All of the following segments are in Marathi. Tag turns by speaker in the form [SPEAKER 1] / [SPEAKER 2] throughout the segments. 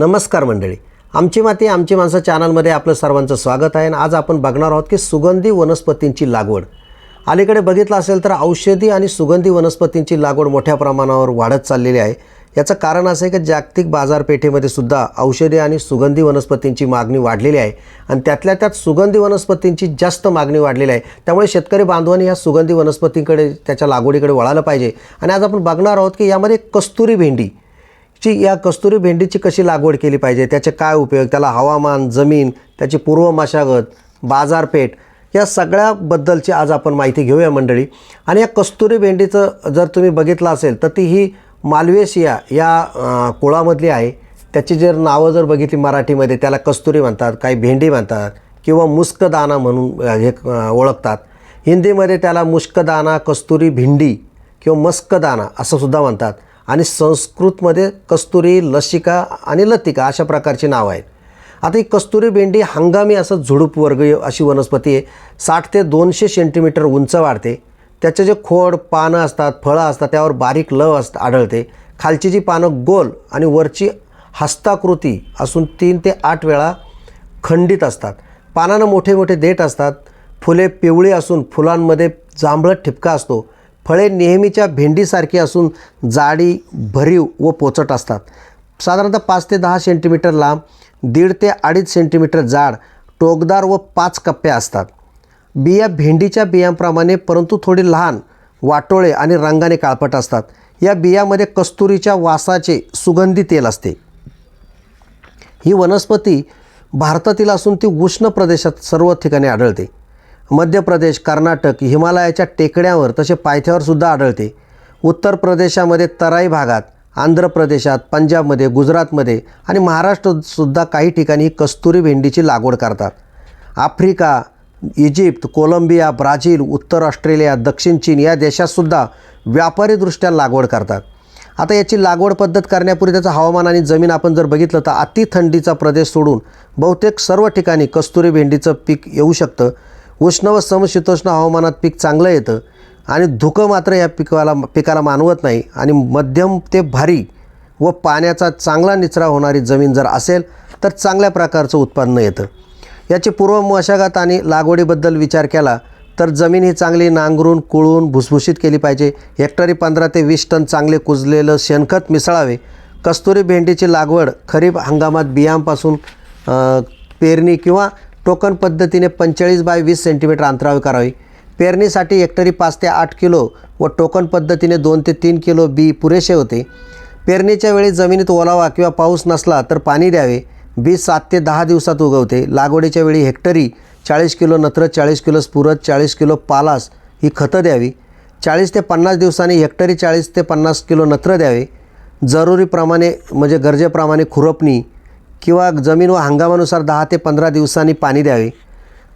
[SPEAKER 1] नमस्कार मंडळी. आमची माती आमची माणसं चॅनलमध्ये आपलं सर्वांचं स्वागत आहे आणि आज आपण बघणार आहोत की सुगंधी वनस्पतींची लागवड. अलीकडे बघितलं असेल तर औषधी आणि सुगंधी वनस्पतींची लागवड मोठ्या प्रमाणावर वाढत चाललेली आहे. याचं कारण असं आहे की जागतिक बाजारपेठेमध्ये सुद्धा औषधी आणि सुगंधी वनस्पतींची मागणी वाढलेली आहे आणि त्यातल्या त्यात सुगंधी वनस्पतींची जास्त मागणी वाढलेली आहे. त्यामुळे शेतकरी बांधवांनी ह्या सुगंधी वनस्पतींकडे त्याच्या लागवडीकडे वळायला पाहिजे. आणि आज आपण बघणार आहोत की यामध्ये कस्तुरी भेंडी ची या कस्तुरी भेंडीची कशी लागवड केली पाहिजे? त्याचे काय उपयोग? त्याला हवामान जमीन त्याची पूर्व मशागत बाजारपेठ या सगळ्याबद्दलची आज आपण माहिती घेऊया मंडळी. आणि या कस्तुरी भेंडीचं जर तुम्ही बघितलं असेल तर ती ही मालवेशिया या कुळामधली आहे. त्याची जर नावं जर बघितली मराठीमध्ये त्याला कस्तुरी म्हणतात काही भेंडी म्हणतात किंवा मुस्कदाना म्हणून हे ओळखतात. हिंदीमध्ये त्याला मुष्कदाना कस्तुरी भिंडी किंवा मस्कदाना असं सुद्धा म्हणतात. आणि संस्कृतमध्ये कस्तुरी लसिका आणि लतिका अशा प्रकारची नावं आहेत. आता ही कस्तुरी भेंडी हंगामी असं झुडूप वर्गीय अशी वनस्पती आहे. साठ ते दोनशे सेंटीमीटर उंच वाढते. त्याचे जे खोड पानं असतात फळं असतात त्यावर बारीक लव असत आढळते. खालची जी पानं गोल आणि वरची हस्ताकृती असून तीन ते आठ वेळा खंडित असतात. पानांना मोठे मोठे देठ असतात. फुले पिवळी असून फुलांमध्ये जांभळट ठिपका असतो. फळे नेहमीच्या भेंडीसारखी असून जाडी भरीव व पोचट असतात. साधारणतः पाच ते दहा सेंटीमीटर लांब दीड ते अडीच सेंटीमीटर जाड टोकदार व पाच कप्प्या असतात. बिया भेंडीच्या बियांप्रमाणे परंतु थोडी लहान वाटोळे आणि रंगाने काळपट असतात. या बियामध्ये कस्तुरीच्या वासाचे सुगंधी तेल असते. ही वनस्पती भारतातील असून ती उष्ण प्रदेशात सर्व ठिकाणी आढळते. मध्य प्रदेश कर्नाटक हिमालयाच्या टेकड्यावर तसे पायथ्यावर सुद्धा आढळते. उत्तर प्रदेशामध्ये तराई भागात आंध्र प्रदेशात पंजाबमध्ये गुजरातमध्ये आणि महाराष्ट्रसुद्धा काही ठिकाणी ही कस्तुरी भेंडीची लागवड करतात. आफ्रिका इजिप्त कोलंबिया ब्राझील उत्तर ऑस्ट्रेलिया दक्षिण चीन या देशातसुद्धा व्यापारीदृष्ट्या लागवड करतात. आता याची लागवड पद्धत करण्यापूर्वी त्याचं हवामान आणि जमीन आपण जर बघितलं तर अति थंडीचा प्रदेश सोडून बहुतेक सर्व ठिकाणी कस्तुरी भेंडीचं पीक येऊ शकतं. उष्ण व समशीतोष्ण हवामानात पीक चांगलं येतं आणि धुकं मात्र या पिकाला पिकाला मानवत नाही आणि मध्यम ते भारी व पाण्याचा चांगला निचरा होणारी जमीन जर असेल तर चांगल्या प्रकारचं उत्पन्न येतं. याची पूर्व मशागत आणि लागवडीबद्दल विचार केला तर जमीन ही चांगली नांगरून कुळून भुसभुशीत केली पाहिजे. हेक्टरी पंधरा ते वीस टन चांगले कुजलेलं शेणखत मिसळावे. कस्तुरी भेंडीची लागवड खरीप हंगामात बियांपासून पेरणी किंवा टोकन पद्धतीने पंचेचाळीस बाय वीस सेंटीमीटर अंतरावर करावी. पेरणीसाठी हेक्टरी पाच ते आठ किलो व टोकन पद्धतीने दोन ते तीन किलो बी पुरेसे होते. पेरणीच्या वेळी जमिनीत ओलावा किंवा पाऊस नसला तर पाणी द्यावे. बी सात ते दहा दिवसात उगवते. लागवडीच्या वेळी हेक्टरी चाळीस किलो नत्र चाळीस किलो स्फुरत चाळीस किलो पालास ही खतं द्यावी. चाळीस ते पन्नास दिवसांनी हेक्टरी चाळीस ते पन्नास किलो नत्र द्यावे. जरुरीप्रमाणे म्हणजे गरजेप्रमाणे खुरपणी किंवा जमीन व हंगामानुसार दहा ते पंधरा दिवसांनी पाणी द्यावे.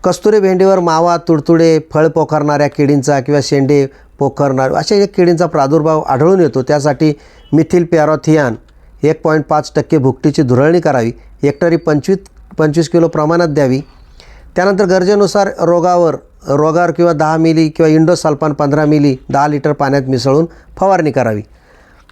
[SPEAKER 1] कस्तुरी भेंडीवर मावा तुडतुडे फळ पोखरणाऱ्या किडींचा किंवा शेंडे पोखरणार अशा एक किडींचा प्रादुर्भाव आढळून येतो. त्यासाठी मिथिल पॅरोथियान एक पॉईंट पाच टक्के भुकटीची धुरळणी करावी. हेक्टरी पंचवीस पंचवीस किलो प्रमाणात द्यावी. त्यानंतर गरजेनुसार रोगावर रोगावर किंवा दहा मिली किंवा इंडोसाल्पान पंधरा मिली दहा लिटर पाण्यात मिसळून फवारणी करावी.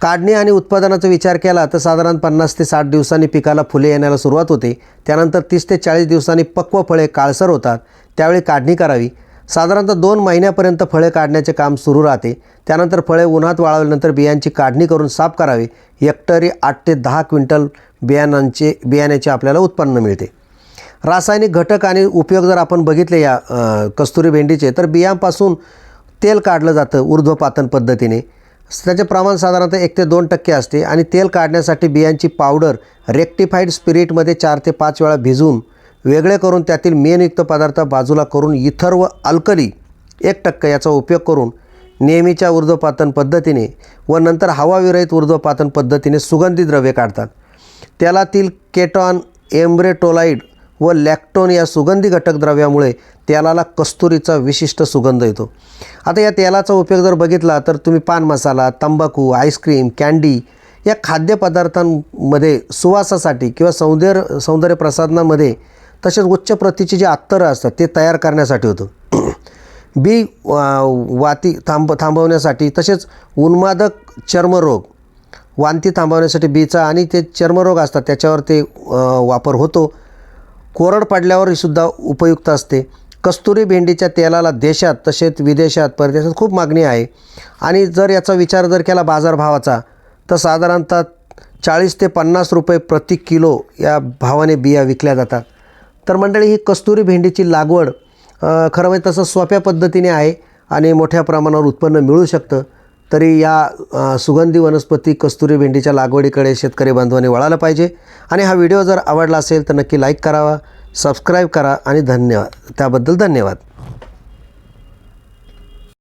[SPEAKER 1] काढणी आणि उत्पादनाचा विचार केला तर साधारण पन्नास ते साठ दिवसांनी पिकाला फुले येण्याला सुरुवात होते. त्यानंतर तीस ते चाळीस दिवसांनी पक्व फळे काळसर होतात. त्यावेळी काढणी करावी. साधारणतः दोन महिन्यापर्यंत फळे काढण्याचे काम सुरू राहते. त्यानंतर फळे उन्हात वाळवल्यानंतर बियांची काढणी करून साफ करावी. हेक्टरी आठ ते दहा क्विंटल बियाणांचे बियाण्याचे आपल्याला उत्पन्न मिळते. रासायनिक घटक आणि उपयोग जर आपण बघितले या कस्तुरी भेंडीचे तर बियांपासून तेल काढलं जातं ऊर्ध्वपातन पद्धतीने. त्याचे प्रमाण साधारणतः एक ते दोन टक्के असते आणि तेल काढण्यासाठी बियांची पावडर रेक्टिफाईड स्पिरिटमध्ये चार ते पाच वेळा भिजवून वेगळे करून त्यातील मेनयुक्त पदार्थ बाजूला करून इथर व अल्कली एक टक्के याचा उपयोग करून नेहमीच्या ऊर्ध्वपातन पद्धतीने व नंतर हवाविरहित ऊर्ध्वपातन पद्धतीने सुगंधी द्रव्ये काढतात. त्यालातील केटॉन एम्ब्रेटोलाइड व लॅक्टोन या सुगंधी घटक द्रव्यामुळे तेलाला कस्तुरीचा विशिष्ट सुगंध येतो. आता या तेलाचा उपयोग जर बघितला तर तुम्ही पान मसाला तंबाखू आईस्क्रीम कॅन्डी या खाद्यपदार्थांमध्ये सुवासासाठी किंवा सौंदर्य सौंदर्य प्रसाधनामध्ये तसेच उच्च प्रतीची जी अत्तरं असतात ते तयार करण्यासाठी होतं. बी वा- वाती थांब थांबवण्यासाठी तसेच उन्मादक चर्मरोग वांती थांबवण्यासाठी बीचा आणि ते चर्मरोग असतात त्याच्यावर ते वापर होतो. कोरड पडल्यावर सुद्धा उपयुक्त असते. कस्तुरी भेंडीच्या तेलाला देशात तसेच विदेशात परदेशात खूप मागणी आहे. आणि जर याचा विचार जर केला बाजारभावाचा तर साधारणतः चाळीस ते पन्नास रुपये प्रति किलो या भावाने बिया विकल्या जातात. तर मंडळी ही कस्तुरी भेंडीची लागवड खरं म्हणजे तसं सोप्या पद्धतीने आहे आणि मोठ्या प्रमाणावर उत्पन्न मिळू शकतं. तरी या सुगंधी वनस्पती कस्तुरी भेंडीच्या लागवडीकडे शेतकरी बांधवांनी वळायला पाहिजे. आणि हा व्हिडिओ जर आवडला असेल तर नक्की लाईक करावा सबस्क्राईब करा आणि धन्यवाद. त्याबद्दल धन्यवाद.